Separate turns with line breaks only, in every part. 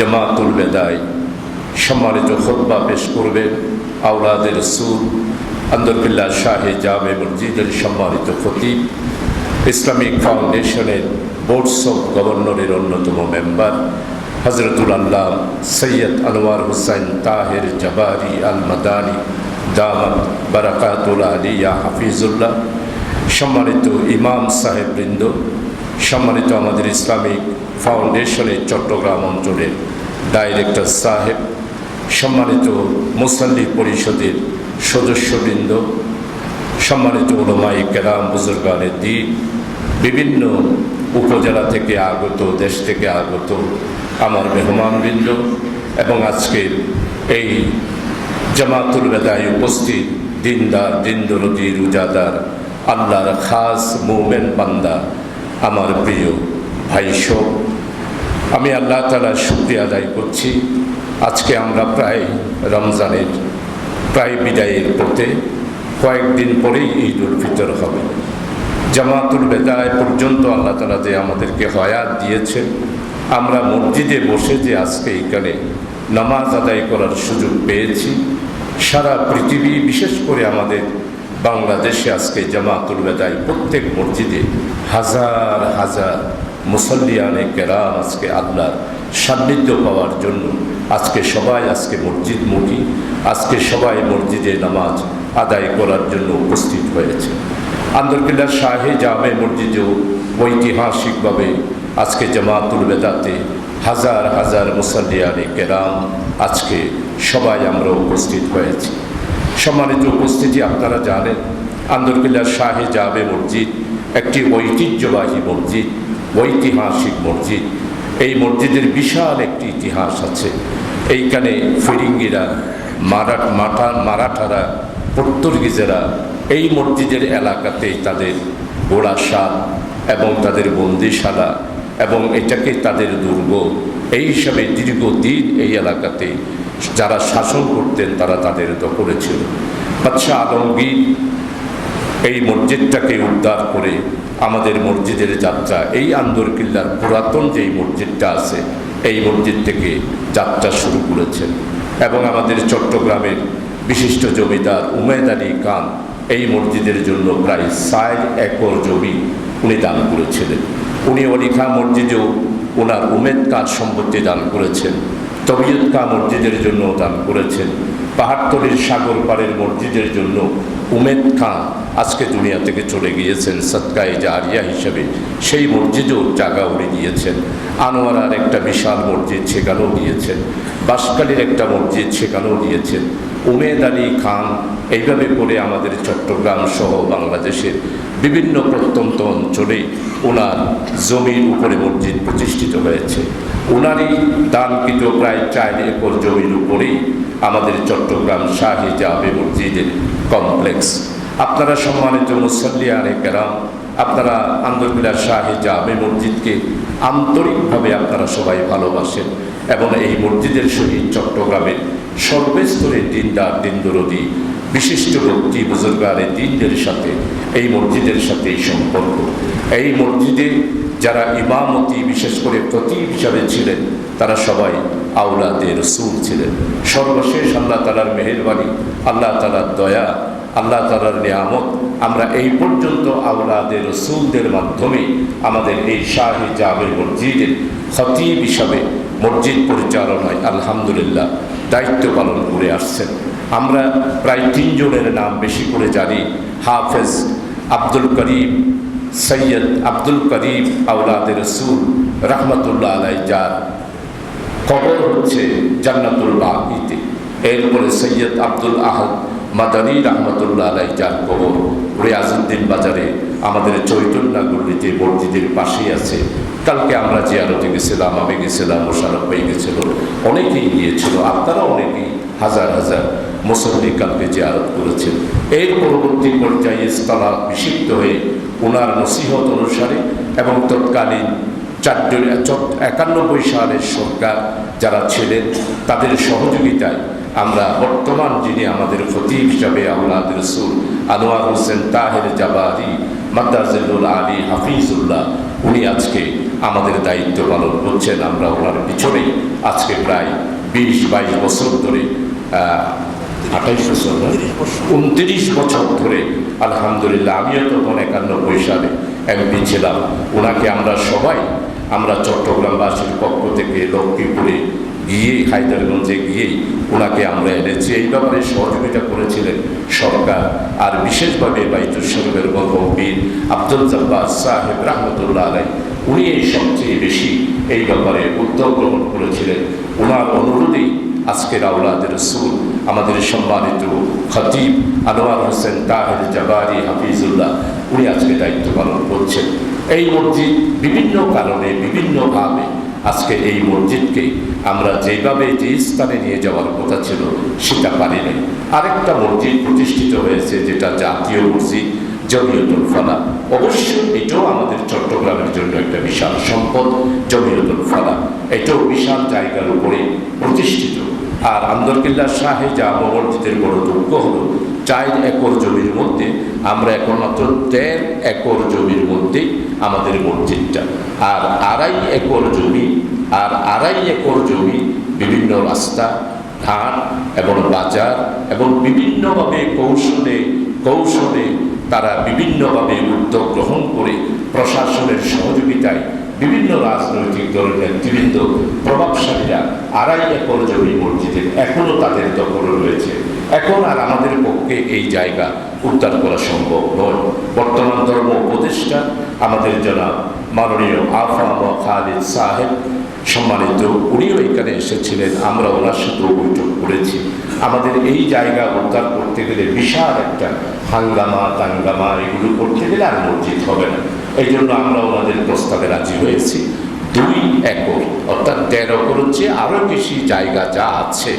জামাতুল বেদায়। সম্মানিত খোদ্া পেশ করবেন আউলাদের সুর আন্দরবিল্লা শাহে জামে মসজিদের সম্মানিত খতিব। ইসলামিক ফাউন্ডেশনের বোর্ডস অফ গভর্নরের অন্যতম মেম্বার হজরতুল আল্লাহ সৈয়দ আনোয়ার হুসাইন তাহের জবারি আল মাদানি দামত বারাকাতুল আলিয়া হাফিজুল্লাহ, সম্মানিত ইমাম সাহেব বৃন্দ সম্মানিত আমাদের ইসলামিক ফাউন্ডেশনের চট্টগ্রাম অঞ্চলের ডাইরেক্টর সাহেব, সম্মানিত মুসল্লি পরিষদের সদস্যবৃন্দ, সম্মানিত ওলমাই কেরাম, বুজুর্গানের দিন বিভিন্ন উপজেলা থেকে আগত, দেশ থেকে আগত আমার মেহমানবৃন্দ এবং আজকের এই জামাতুল বেদায় উপস্থিত দিনদার, দিনদরদি, রুজাদার, আল্লাহর খাস মুমেন বান্দা আমার প্রিয় ভাই শোক আমি আল্লাহ তালার শুক্রিয়া আদায় করছি। আজকে আমরা প্রায় রমজানের, প্রায় বিদায়ের পথে কয়েকদিন পরেই ঈদ উল ফিতর হবে। জামাতুল বেদায় পর্যন্ত আল্লাহ তালা যে আমাদেরকে হয়াত দিয়েছে, আমরা মসজিদে বসে যে আজকে এখানে নামাজ আদায় করার সুযোগ পেয়েছি, সারা পৃথিবী বিশেষ করে আমাদের বাংলাদেশে আজকে জামাতুল বেদায় প্রত্যেক মসজিদে হাজার হাজার মুসল্লিয়ানে কেরাম আজকে আল্লাহর সান্নিধ্য পাওয়ার জন্য আজকে সবাই আজকে মসজিদ মসজিদমুখী, আজকে সবাই মসজিদে নামাজ আদায় করার জন্য উপস্থিত হয়েছে। আন্দরকিল্লা শাহে জামে মসজিদেও ঐতিহাসিকভাবে আজকে জামাতুল বেদাতে হাজার হাজার মুসল্লিয়ানে কেরাম আজকে সবাই আমরা উপস্থিত হয়েছি। সম্মানিত উপস্থিতি, আপনারা জানেন, আন্দরকিল্লা শাহে জামে মসজিদ একটি ঐতিহ্যবাহী মসজিদ, ঐতিহাসিক মসজিদ। এই মসজিদের বিশাল একটি ইতিহাস আছে। এইখানে ফিরিঙ্গিরা মারা মাঠা, মারাঠারা, পর্তুগিজেরা এই মসজিদের এলাকাতেই তাদের গোড়াসাল এবং তাদের বন্দিশালা এবং এটাকে তাদের দুর্গ। এই হিসাবে দীর্ঘদিন এই এলাকাতে যারা শাসন করতেন, তারা তাদের দখলে ছিল। বাদশাহ আলমগীর এই মসজিদটাকে উদ্ধার করে আমাদের মসজিদের যাত্রা, এই আন্দর কিল্লার পুরাতন যেই মসজিদটা আছে, এই মসজিদ থেকে যাত্রা শুরু করেছেন। এবং আমাদের চট্টগ্রামের বিশিষ্ট জমিদার উমেদ আলী খান এই মসজিদের জন্য প্রায় ষাট একর জমি উনি দান করেছিলেন। উনি অলিখা মসজিদেও ওনার উমেদ কাজ সম্পত্তি দান করেছেন। তবিয়ত কা মসজিদের জন্য দান করেছেন। পাহাড়তলির সাগর পাড়ের মসজিদের জন্য উমেদ খাঁ আজকে দুনিয়া থেকে চলে গিয়েছেন সৎকায় জারিয়া হিসেবে। সেই মসজিদেও জাগা উড়ে দিয়েছেন আনোয়ারার একটা বিশাল মসজিদ সেখানেও দিয়েছেন বাসকালীর একটা মসজিদ সেখানেও দিয়েছেন উমেদ আলী খান এইভাবে করে আমাদের চট্টগ্রাম সহ বাংলাদেশের বিভিন্ন প্রত্যন্ত অঞ্চলে ওনার জমির উপরে মসজিদ প্রতিষ্ঠিত হয়েছে। ওনারই দানকৃত প্রায় চার একর জমির উপরেই আমাদের চট্টগ্রাম শাহী জামে মসজিদের কমপ্লেক্স। আপনারা সম্মানিত মুসল্লিয়ানে কেরাম, আপনারা আন্দরবিল্লা শাহী জামে মসজিদকে আন্তরিকভাবে আপনারা সবাই ভালোবাসেন এবং এই মসজিদের সহিত চট্টগ্রামের সর্বস্তরের দিনদার, দিনদরদি বিশিষ্ট ব্যক্তি বুজুর্গারের দিনদের সাথে, এই মসজিদের সাথে এই সম্পর্ক। এই মসজিদে যারা ইমামতি, বিশেষ করে প্রতীক হিসাবে ছিলেন, তারা সবাই আউলাদের রসুল ছিলেন। সর্বশেষ আল্লাহ তালার মেহরবানি, আল্লাহ তালার দয়া, আল্লাহ তালার নিয়ামত, আমরা এই পর্যন্ত আউলাদের রসুলদের মাধ্যমে আমাদের এই শাহী জামের মসজিদের খতিব হিসাবে মসজিদ পরিচালনায় আলহামদুলিল্লাহ দায়িত্ব পালন করে আসছেন। আমরা প্রায় তিনজনের নাম বেশি করে জানি। হাফেজ আব্দুল করিম, সৈয়দ আব্দুল করিম আউলাদের রসুল, রহমতুল্লাহ আলাই যার কবর হচ্ছে জান্নাতুল বাগিতে। এরপরে সৈয়দ আব্দুল আহদ মাদানী, রহমতুল্লাহ আলাই যার কবর। রিয়াজুদ্দিন বাজারে আমাদের চৈতন্যগুলিতে মসজিদের পাশেই আছে। কালকে আমরা যে জিয়ারতে গেছিলাম, আমি গেছিলাম, মোশারফ ভাই গেছিল, অনেকেই গিয়েছিল আপনারা অনেকেই, হাজার হাজার। মুসল্লি কালকে জিয়ারত করেছেন, এর পরবর্তী পর্যায়ে স্থলা বিষিক্ত হয়ে ওনার নসিহত অনুসারে এবং তৎকালীন চারজন একানব্বই সালের সরকার যারা ছিলেন, তাদের সহযোগিতায় আমরা বর্তমান যিনি আমাদের খতিব হিসাবে আউলাদ রসুল আনোয়ার হোসেন তাহের জাবারি মাদ্দাজুল আলী হাফিজুল্লাহ, উনি আজকে আমাদের দায়িত্ব পালন করছেন। আমরা ওনার পিছনেই আজকে প্রায় বিশ বাইশ বছর ধরে আঠাইশ বছর উনত্রিশ বছর ধরে, আলহামদুলিল্লাহ, আমিও তখন একান্নব্বই সালে এমপি ছিলাম। ওনাকে আমরা সবাই, আমরা চট্টগ্রামবাসীর পক্ষ থেকে লক্ষ্মীপুরে গিয়ে, হায়দারগঞ্জে গিয়েই ওনাকে আমরা এনেছি। এই ব্যাপারে সহযোগিতা করেছিলেন সরকার, আর বিশেষভাবে বাইতুল শরীফের গল্পবীর আব্দুল জব্বার সাহেব রহমতুল্লাহ আলাই উনি এই সবচেয়ে বেশি এই ব্যাপারে উদ্যোগ গ্রহণ করেছিলেন। ওনার অনুরোধেই আজকের আউলাদের রসুল, আমাদের সম্মানিত খতিব আনোয়ার হোসেন তাহের জাবারি হাফিজুল্লাহ, উনি আজকে দায়িত্ব পালন করছেন। এই মসজিদ বিভিন্ন কারণে বিভিন্নভাবে আজকে এই মসজিদকে আমরা যেভাবে যে স্থানে নিয়ে যাওয়ার কথা ছিল, সেটা পারি নাই আরেকটা মসজিদ প্রতিষ্ঠিত হয়েছে, যেটা জাতীয় মসজিদ, জমিয়তুল ফালা। অবশ্যই এটাও আমাদের চট্টগ্রামের জন্য একটা বিশাল সম্পদ, জমিয়তুল ফালা। এটাও বিশাল জায়গার উপরে প্রতিষ্ঠিত। আর আন্দরকিল্লা শাহে যা মসজিদের বড় দুঃখ হলো, চার একর জমির মধ্যে, আমরা এখন মাত্র দেড় একর জমির মধ্যে আমাদের মসজিদটা। আর আড়াই একর জমি, আর আড়াই একর জমি বিভিন্ন রাস্তা ধান এবং বাজার এবং বিভিন্নভাবে কৌশলে কৌশলে তারা বিভিন্নভাবে উদ্যোগ গ্রহণ করে প্রশাসনের সহযোগিতায় বিভিন্ন রাজনৈতিক দলের নেতৃবৃন্দ প্রভাবশালীরা আড়াই একর জমি মসজিদের এখনও তাদের দখলে রয়েছে। এখন আর আমাদের পক্ষে এই জায়গা উদ্ধার করা সম্ভব নয়। বর্তমান ধর্ম উপদেষ্টা আমাদের জনাব মাননীয় আফা খালিদ সাহেব সম্মানিত, উনিও এখানে এসেছিলেন, আমরা ওনার সাথেও বৈঠক করেছি। আমাদের এই জায়গা উদ্ধার করতে গেলে বিশাল একটা হাঙ্গামা, তাঙ্গামা, এগুলো করতে গেলে আর মসজিদ হবে না। এই জন্য আমরা ওনাদের প্রস্তাবে রাজি হয়েছি। দুই একর, অর্থাৎ তেরো একর হচ্ছে আরও বেশি জায়গা যা আছে।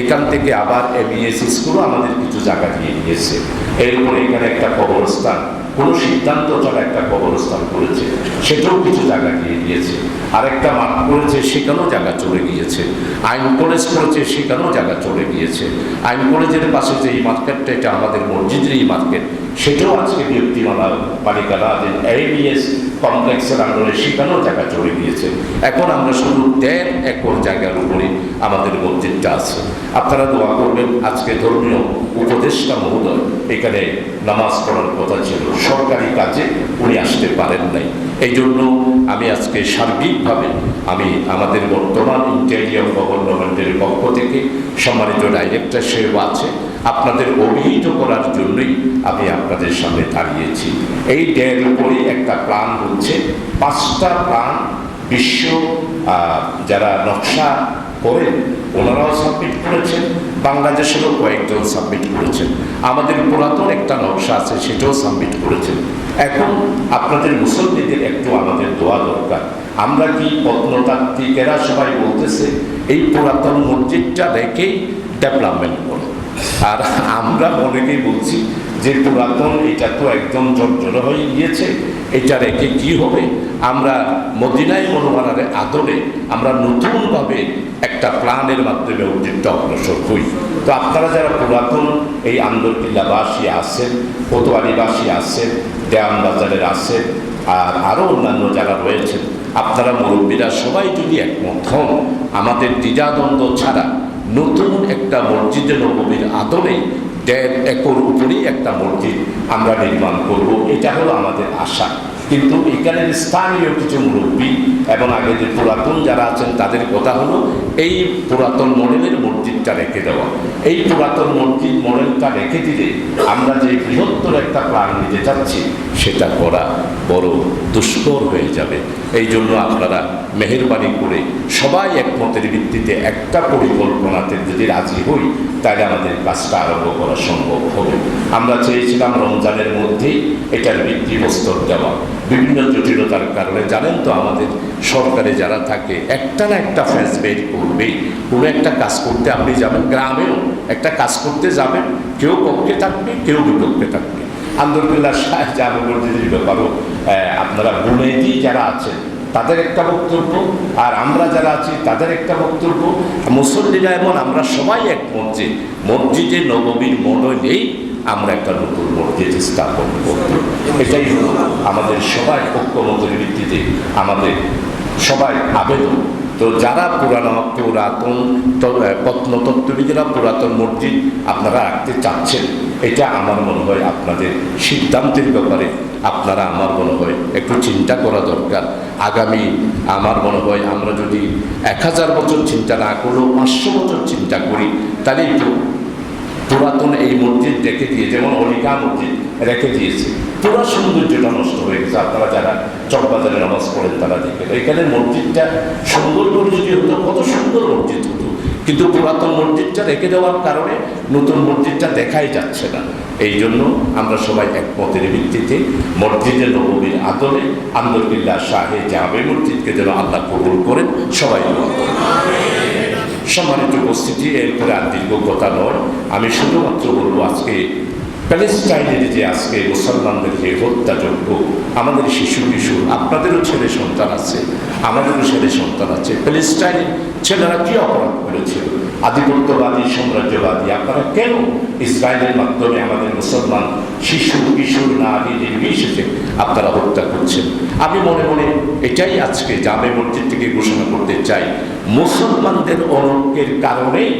এখান থেকে আবার এমইএস স্কুলও আমাদের কিছু জায়গা দিয়ে নিয়েছে এরপর এখানে একটা কবরস্থান। কোনো সিদ্ধান্ত ছাড়া একটা কবরস্থান করেছে, সেটাও কিছু জায়গা দিয়ে দিয়েছে। আরেকটা মাঠ করেছে, সেখানেও জায়গা চলে গিয়েছে। আইন কলেজ করেছে, সেখানেও জায়গা চলে গিয়েছে। আইন কলেজের পাশে যে এই মার্কেটটা, এটা আমাদের মসজিদের এই মার্কেট, সেটাও আজকে ব্যক্তিমালা বালিকারা, যে এবিএস কমপ্লেক্সের আন্দোলনে সেখানেও জায়গা চলে গিয়েছে। এখন আমরা শুধু দেড় একর জায়গার উপরে আমাদের মসজিদটা আছে। আপনারা দোয়া করবেন, আজকে ধর্মীয় উপদেষ্টা মহোদয় এখানে নামাজ পড়ার কথা ছিল। সরকারি কাজে উনি আসতে পারেন নাই। এই জন্য আমি আজকে সার্বিকভাবে আমি আমাদের বর্তমান ইন্টেরিয়র গভর্নমেন্টের পক্ষ থেকে সম্মানিত ডাইরেক্টর সেও আছে, আপনাদের অভিহিত করার জন্যই আমি আপনাদের সামনে দাঁড়িয়েছি। এই ডের উপরে একটা প্রাণ হচ্ছে, পাঁচটা প্রাণ বিশ্ব যারা নকশা করেন ওনারাও সাবমিট করেছেন। বাংলাদেশেরও কয়েকজন সাবমিট করেছেন। আমাদের পুরাতন একটা নকশা আছে, সেটাও সাবমিট করেছেন। এখন আপনাদের মুসলমানদের একটু আমাদের দোয়া দরকার। আমরা কি প্রত্নতাত্ত্বিকেরা সবাই বলতেছে, এই পুরাতন মসজিদটা দেখেই ডেভেলপমেন্ট আর আমরা অনেকেই বলছি যে পুরাতন, এটা তো একদম জর্জর হয়ে গিয়েছে, এটা রেখে কি হবে? আমরা মদিনায় মনোমানের আদলে আমরা নতুনভাবে একটা প্ল্যানের মাধ্যমে উদ্যোগটা অগ্রসর হই। তো আপনারা যারা পুরাতন এই আন্দরকিল্লাবাসী আছেন কোতোয়ালিবাসী আছেন দেয়ান বাজারের আছেন, আর আরও অন্যান্য যারা রয়েছেন, আপনারা মুরব্বীরা সবাই যদি একমত হন, আমাদের দ্বিধাদ্বন্দ্ব ছাড়া নতুন একটা মসজিদে নবমীর আদলে দেড় একর উপরেই একটা মসজিদ আমরা নির্মাণ করব। এটা হলো আমাদের আশা। কিন্তু এখানের স্থানীয় কিছু মুরব্বী এবং আগে যে পুরাতন যারা আছেন, তাদের কথা হলো এই পুরাতন মডেলের মসজিদটা রেখে দেওয়া। এই পুরাতন মসজিদ মডেলটা রেখে দিলে আমরা যে বৃহত্তর একটা প্রাণ নিতে চাচ্ছি সেটা করা বড় দুষ্কর হয়ে যাবে। এই জন্য আপনারা মেহরবানি করে সবাই একমতের ভিত্তিতে একটা পরিকল্পনাতে যদি রাজি হই, তাহলে আমাদের কাজটা আরম্ভ করা সম্ভব হবে। আমরা চেয়েছিলাম রমজানের মধ্যেই এটার ভিত্তিপ্রস্তর দেওয়া। বিভিন্ন জটিলতার কারণে জানেন তো আমাদের সরকারে যারা থাকে, একটা না একটা ফেস বের করবেই কোনো একটা কাজ করতে আপনি যাবেন, গ্রামেও একটা কাজ করতে যাবেন, কেউ পক্ষে থাকবে, কেউ বিপক্ষে থাকবে। আন্দরকিল্লা শাহ জামে মসজিদের ব্যাপারও আপনারা বুনেদি যারা আছেন, তাদের একটা বক্তব্য, আর আমরা যারা আছি, তাদের একটা বক্তব্য। মুসল্লিরা এমন, আমরা সবাই এক যে মসজিদে নবমীর নেই আমরা একটা নতুন মসজিদ স্থাপন করব। এটাই হলো আমাদের সবাই ঐক্যমতের ভিত্তিতে আমাদের সবাই আবেদন। তো যারা পুরানো, পুরাতন প্রত্নতত্ত্ববিদরা পুরাতন মসজিদ আপনারা রাখতে চাচ্ছেন, এটা আমার মনে হয় আপনাদের সিদ্ধান্তের ব্যাপারে আপনারা আমার মনে হয় একটু চিন্তা করা দরকার। আগামী আমার মনে হয় আমরা যদি এক হাজার বছর চিন্তা না করলেও পাঁচশো বছর চিন্তা করি, তাহলে একটু পুরাতন এই মসজিদ রেখে দিয়ে, যেমন অলিকা মসজিদ রেখে দিয়েছে, পুরো সৌন্দর্যটা নষ্ট হয়ে গেছে। আপনারা যারা চকবাজারে নামাজ পড়েন, তারা দেখেন, এখানে মসজিদটা সুন্দর করে হতো, কত সুন্দর মসজিদ হতো। কিন্তু পুরাতন মসজিদটা রেখে দেওয়ার কারণে নতুন মসজিদটা দেখাই যাচ্ছে না। এই জন্য আমরা সবাই একমতের ভিত্তিতে মসজিদে নবীর আদলে আন্দরকিল্লা শাহে জামে মসজিদকে যেন আল্লাহ কবুল করেন, সবাই করেন। সম্মানিত উপস্থিতি, এরপরে আর দীর্ঘ কথা নয়। আমি শুধুমাত্র বলব আজকে প্যালেস্টাইনের যে আজকে মুসলমানদের যে হত্যাযজ্ঞ, আমাদের শিশু কিশোর, আপনাদেরও ছেলে সন্তান আছে, আমাদেরও ছেলে সন্তান আছে। প্যালেস্টাইনের ছেলেরা কী অপরাধ করেছিল? আধিপত্যবাদী, সাম্রাজ্যবাদী। আপনারা কেন ইসরায়েলের মাধ্যমে আমাদের মুসলমান শিশু, কিশোর, নারী নির্বিশেষে আপনারা হত্যা করছেন? আমি মনে মনে এটাই আজকে জামে মসজিদ থেকে ঘোষণা করতে চাই। মুসলমানদের অনৈক্যের কারণেই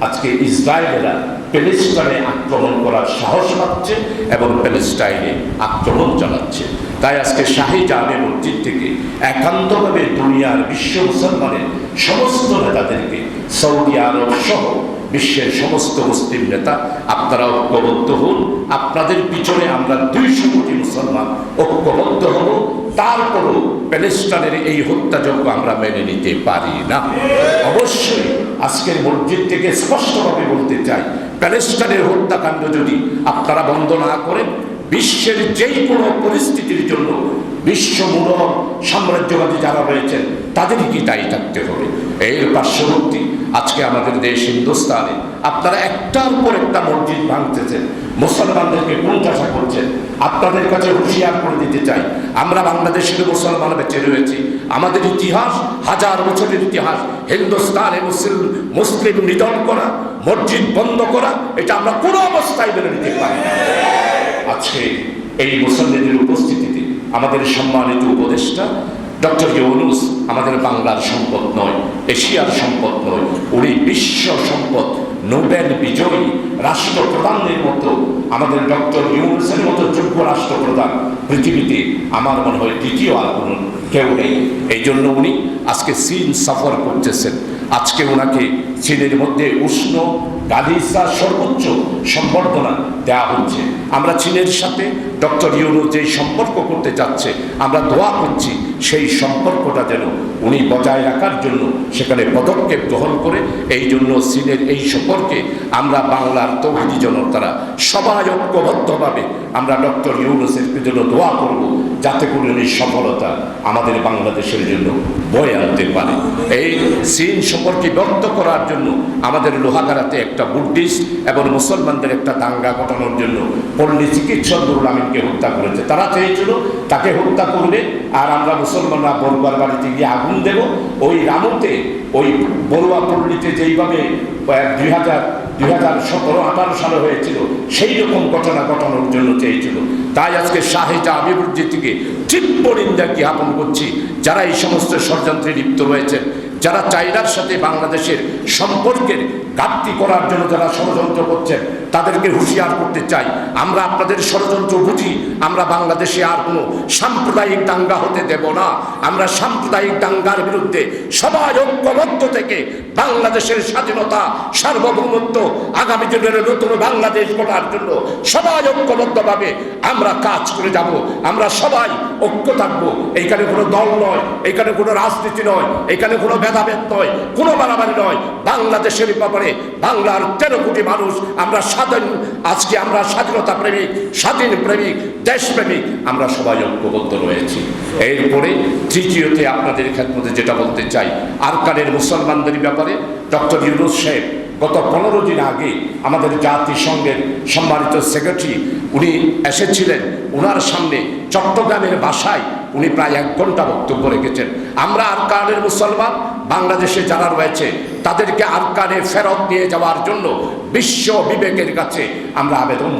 আজকে ইসরায়েলেরা প্যালেস্টাইনে আক্রমণ করার সাহস পাচ্ছে এবং প্যালেস্টাইনে আক্রমণ চালাচ্ছে। তাই আজকে শাহী জামে মসজিদ থেকে একান্তভাবে দুনিয়ার বিশ্ব মুসলমানের সমস্ত নেতাদেরকে সৌদি আরব সহ বিশ্বের সমস্ত মুসলিম নেতা আপনারা ঐক্যবদ্ধ হন। আপনাদের পিছনে আমরা দুইশো কোটি মুসলমান ঐক্যবদ্ধ হব। তারপরও প্যালেস্টাইনের এই হত্যাযজ্ঞ আমরা মেনে নিতে পারি না। অবশ্যই আজকের মসজিদ থেকে স্পষ্টভাবে বলতে চাই, প্যালেস্টাইনের হত্যাকাণ্ড যদি আপনারা বন্ধ না করেন বিশ্বের যেই কোনো পরিস্থিতির জন্য বিশ্ব মূল সাম্রাজ্যবাদী যারা রয়েছেন, তাদেরই কি দায়ী থাকতে হবে? এর পার্শ্ববর্তী আজকে আমাদের দেশ হিন্দুস্তানে, আপনারা একটার পর একটা মসজিদ ভাঙতেছেন, মুসলমানদেরকে কোণঠাসা করছেন। আপনাদের কাছে হুঁশিয়ার করে দিতে চাই, আমরা বাংলাদেশের মুসলমান বেঁচে রয়েছি। আমাদের ইতিহাস, হাজার বছরের ইতিহাস, হিন্দুস্তানে মুসলিম মুসলিম নিধন করা, মসজিদ বন্ধ করা, এটা আমরা কোনো অবস্থায় মেনে নিতে পারি না। আজকে এই মুসল্লিদের উপস্থিতিতে আমাদের সম্মানিত উপদেষ্টা ডক্টর ইউনুস আমাদের বাংলার সম্পদ নয়, এশিয়ার সম্পদ নয়, উনি বিশ্ব সম্পদ, নোবেল বিজয়ী রাষ্ট্রপ্রধানের মতো আমাদের ডক্টর ইউনুসের মতো যোগ্য রাষ্ট্রপ্রধান পৃথিবীতে আমার মনে হয় দ্বিতীয় আর কোনো কেউ নেই। এই জন্য উনি আজকে চীন সফর করতেছেন। আজকে ওনাকে চীনের মধ্যে উষ্ণ গালিসার সর্বোচ্চ সম্বর্ধনা দেওয়া হচ্ছে। আমরা চীনের সাথে ডক্টর ইউনুস যেই সম্পর্ক করতে যাচ্ছে আমরা দোয়া করছি সেই সম্পর্কটা যেন উনি বজায় রাখার জন্য সেখানে পদক্ষেপ গ্রহণ করে। এই জন্য চীনের এই সম্পর্কে আমরা বাংলার তৌহিদি জনতারা সবাই ঐক্যবদ্ধভাবে আমরা ডক্টর ইউনুসের জন্য দোয়া করব। যাতে করে উনি সফলতা আমাদের বাংলাদেশের জন্য বয়ে আনতে পারে। এই চীন সম্পর্কে ব্যক্ত করার জন্য আমাদের লোহাগাড়াতে একটা বুদ্ধিস্ট এবং মুসলমানদের একটা দাঙ্গা ঘটানোর জন্য পল্লী চিকিৎসক নুরুল আমিনকে হত্যা করেছে। তারা চেয়েছিল, তাকে হত্যা করবে আর আমরা মুসলমানরা বড়ুয়ার বাড়িতে গিয়ে আগুন দেব। ওই রামতে, ওই বড়ুয়া পল্লীতে যেইভাবে দুই হাজার দুই হাজার সতেরো, আঠারো সালে হয়েছিল সেই রকম ঘটনা ঘটানোর জন্য চেয়েছিল। তাই আজকে শাহেজা আবিবুজ্জি থেকে তীব্র নিন্দা জ্ঞাপন করছি? যারা এই সমস্ত ষড়যন্ত্রে লিপ্ত রয়েছেন যারা চাইনার সাথে বাংলাদেশের সম্পর্কের ঘাটতি করার জন্য যারা ষড়যন্ত্র করছেন, তাদেরকে হুঁশিয়ার করতে চাই। আমরা আপনাদের ষড়যন্ত্র বুঝি, আমরা বাংলাদেশে আর কোনো সাম্প্রদায়িক দাঙ্গা হতে দেব না। আমরা সাম্প্রদায়িক দাঙ্গার বিরুদ্ধে সবাই ঐক্যবদ্ধ থেকে বাংলাদেশের স্বাধীনতা, সার্বভৌমত্ব, আগামী দিনের নতুন বাংলাদেশ গড়ার জন্য সবাই ঐক্যবদ্ধভাবে আমরা কাজ করে যাব। আমরা সবাই ঐক্য থাকব। এইখানে কোনো দল নয়, এইখানে কোনো রাজনীতি নয় এখানে কোনো ভেদাভেদ নয়, কোনো বাড়াবাড়ি নয়। বাংলাদেশের ব্যাপারে বাংলার তেরো কোটি মানুষ আমরা স্বাধীন, আজকে আমরা স্বাধীনতা প্রেমিক, স্বাধীন প্রেমিক, দেশপ্রেমিক, আমরা সবাই ঐক্যবদ্ধ রয়েছি। এরপরে তৃতীয়তে আপনাদের ক্ষেত্রে যেটা বলতে চাই, আরকানের মুসলমানদের ব্যাপারে ডক্টর ইউনুস সাহেব গত পনেরো দিন আগে আমাদের জাতিসংঘের সম্মানিত সেক্রেটারি, উনি এসেছিলেন ওনার সামনে চট্টগ্রামের বাসায় উনি প্রায় এক ঘণ্টা বক্তব্য রেখেছেন। আমরা আরকানের মুসলমান বাংলাদেশে যারা রয়েছে তাদেরকে আরকানে ফেরত নিয়ে যাওয়ার জন্য বিশ্ব বিবেকের কাছে আমরা আবেদন